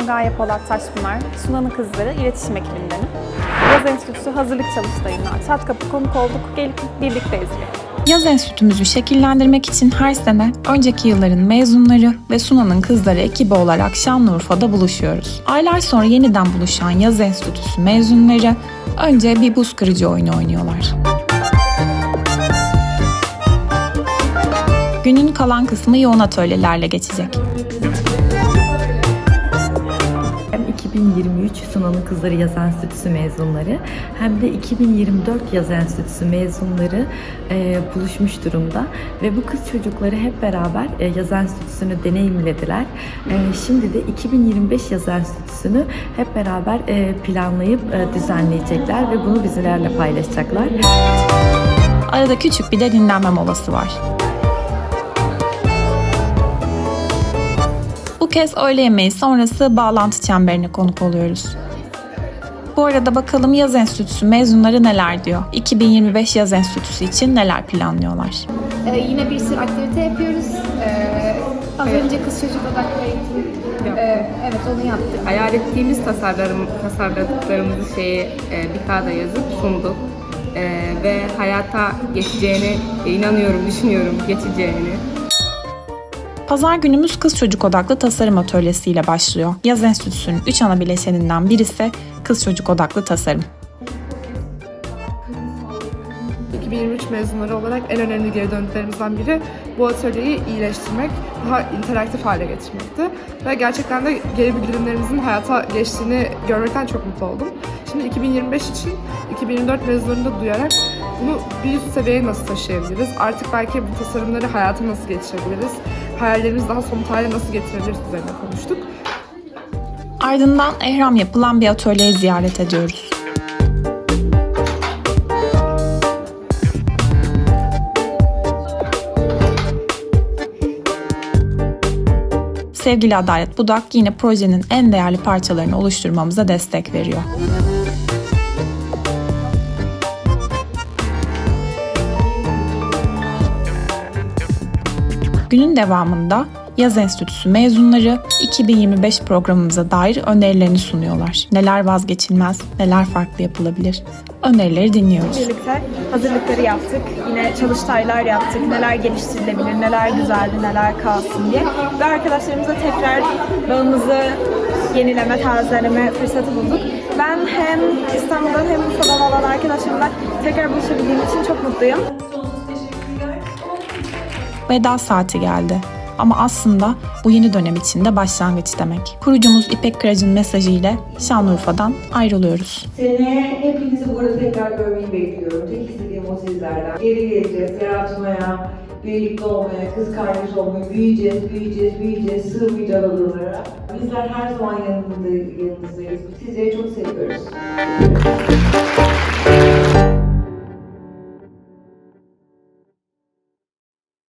Ben Gaye Polat Taşpınar, Sunan'ın Kızları İletişim Ekibindenim. Yaz Enstitüsü hazırlık çalıştayına çat kapı konuk olduk, gelip birlikteyiz. Yaz Enstitümüzü şekillendirmek için her sene önceki yılların mezunları ve Sunan'ın kızları ekibi olarak Şanlıurfa'da buluşuyoruz. Aylar sonra yeniden buluşan Yaz Enstitüsü mezunları önce bir buz kırıcı oyunu oynuyorlar. Günün kalan kısmı yoğun atölyelerle geçecek. 2023 Sunan'ın Kızları Yaz Enstitüsü mezunları hem de 2024 Yaz Enstitüsü mezunları e, buluşmuş durumda. Ve bu kız çocukları hep beraber e, Yaz Enstitüsü'nü deneyimlediler. E, şimdi de 2025 Yaz Enstitüsü'nü hep beraber e, planlayıp e, düzenleyecekler ve bunu bizlerle paylaşacaklar. Arada küçük bir de dinlenme molası var. Bu kez öğle yemeği sonrası bağlantı çemberine konuk oluyoruz. Bu arada bakalım Yaz Enstitüsü mezunları neler diyor? 2025 Yaz Enstitüsü için neler planlıyorlar? Ee, yine bir sürü aktivite yapıyoruz. Ee, az önce kız çocuk odaklı eğitim. Ee, evet onu yaptık. hayal ettiğimiz tasarlarım, tasarladıklarımızı şeyi e, bir kağıda yazıp sunduk. E, ve hayata geçeceğine inanıyorum, düşünüyorum geçeceğini. Pazar günümüz kız çocuk odaklı tasarım atölyesiyle başlıyor. Yaz Enstitüsü'nün 3 ana bileşeninden birisi kız çocuk odaklı tasarım. 2023 mezunları olarak en önemli geri dönütlerimizden biri bu atölyeyi iyileştirmek, daha interaktif hale getirmekti. Ve gerçekten de geri bildirimlerimizin hayata geçtiğini görmekten çok mutlu oldum. Şimdi 2025 için 2024 mezunlarını da duyarak bunu bir üst seviyeye nasıl taşıyabiliriz? Artık belki bu tasarımları hayata nasıl geçirebiliriz? Hayallerimizi daha somut hale nasıl getirebiliriz üzerine konuştuk. Ardından ehram yapılan bir atölyeyi ziyaret ediyoruz. Sevgili Adalet Budak yine projenin en değerli parçalarını oluşturmamıza destek veriyor. Günün devamında Yaz Enstitüsü mezunları 2025 programımıza dair önerilerini sunuyorlar. Neler vazgeçilmez, neler farklı yapılabilir? Önerileri dinliyoruz. Birlikte hazırlıkları yaptık. Yine çalıştaylar yaptık. Neler geliştirilebilir, neler güzeldi, neler kalsın diye. Ve arkadaşlarımıza tekrar bağımızı yenileme, tazeleme fırsatı bulduk. Ben hem İstanbul'dan hem Urfa'dan olan arkadaşlarımla tekrar buluşabildiğim için çok mutluyum. Veda saati geldi. Ama aslında bu yeni dönem için de başlangıç demek. Kurucumuz İpek Kırac'ın mesajı ile Şanlıurfa'dan ayrılıyoruz. Seneye hepinizi burada tekrar görmeyi bekliyorum. Tek istediğim o sizlerden. Geri geleceğiz, yaratmaya, birlikte olmaya, kız kardeş olmaya, büyüyeceğiz, büyüyeceğiz, büyüyeceğiz, sığmayacağız adalara. Bizler her zaman yanınızda, yanınızdayız. Sizleri çok seviyoruz.